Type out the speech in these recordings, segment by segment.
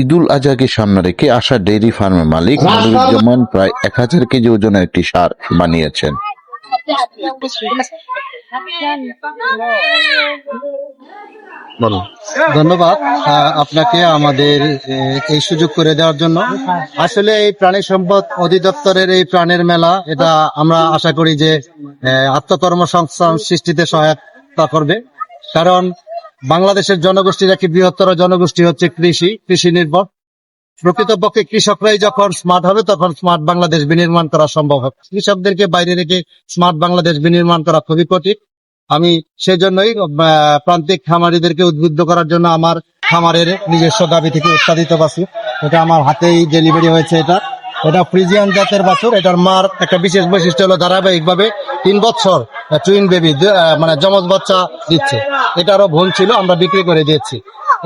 ঈদুল আজহাকে সামনে রেখে আসা ডেইরি ফার্মের মালিক মনিরুজ্জামান প্রায় এক হাজার কেজি ওজনের একটি সার বানিয়েছেন। বলুন। ধন্যবাদ আপনাকে আমাদের এই সুযোগ করে দেওয়ার জন্য। আসলে এই প্রাণী সম্পদ অধিদপ্তরের এই প্রাণের মেলা এটা আমরা আশা করি যে আত্মকর্মসংস্থান সৃষ্টিতে সহায়তা করবে। কারণ বাংলাদেশের জনগোষ্ঠীর একটি বৃহত্তর জনগোষ্ঠী হচ্ছে কৃষি কৃষি নির্ভর। প্রকৃতপক্ষে কৃষকরাই যখন স্মার্ট হবে, তখন স্মার্ট বাংলাদেশ বিনির্মাণ করা সম্ভব হবে। কৃষকদেরকে বাইরে রেখে স্মার্ট বাংলাদেশ বিনির্মাণ করা খুবই কঠিন। আমি সেজন্যই প্রান্তিক খামারিদেরকে উদ্বুদ্ধ করার জন্য আমার খামারের নিজস্ব দাবি থেকে উৎপাদিত বাছুর এটা আমার হাতেই ডেলিভারি হয়েছে এটা। এটা ফ্রিজিয়ান জাতের বাছুর। এটার মার একটা বিশেষ বৈশিষ্ট্য হলো ধারাবাহিকভাবে তিন বছর টুইন বেবি মানে যমজ বাচ্চা দিচ্ছে। এটারও ভুল ছিল, আমরা বিক্রি করে দিয়েছি।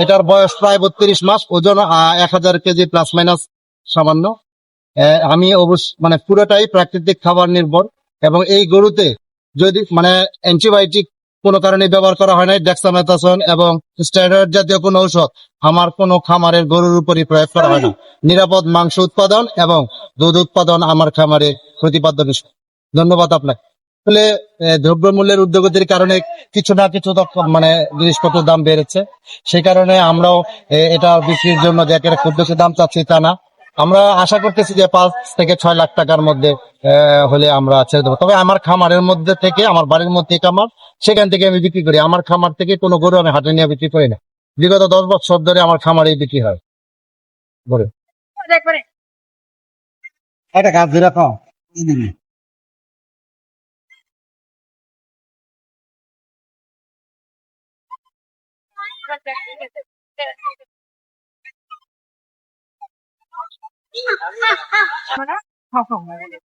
এটার বয়স প্রায় বত্রিশ মাস, ওজন এক হাজার কেজি প্লাস মাইনাস সামান্য। আমি অবশ্য মানে পুরোটাই প্রাকৃতিক খাবার নির্ভর। এবং এই গরুতে যদি মানে অ্যান্টিবায়োটিক কোনো কারণে ব্যবহার করা হয় নাই। ডেক্সামেথাসন এবং স্টেরয়েড জাতীয় কোনো ঔষধ আমার কোনো খামারের গরুর উপরই প্রয়োগ করা হয় না। নিরাপদ মাংস উৎপাদন এবং দুধ উৎপাদন আমার খামারে প্রতিপাদ্য বিষয়। ধন্যবাদ আপনাকে। আসলে দ্রব্যমূল্যের উদ্যোগতির কারণে কিছু না কিছু মানে জিনিসপত্রের দাম বেড়েছে। সেই কারণে আমরাও এটা বিক্রির জন্য যে একটা বেশি দাম চাচ্ছি তা না। আমরা আশা করতেছি যে পাঁচ থেকে ছয় লাখ টাকার মধ্যে আহ, হলে আমরা ছেড়ে দেবো। তবে আমার খামারের মধ্যে থেকে আমার বাড়ির মধ্যে খামার সেখান থেকে আমি বিক্রি করি। আমার খামার থেকে কোনো গরু আমি হাটে নিয়ে বিক্রি করি না। বিগত দশ বছর ধরে আমার খামারেই বিক্রি হয়। গরু একটা কাজ ধরে খাও 他么在效力于。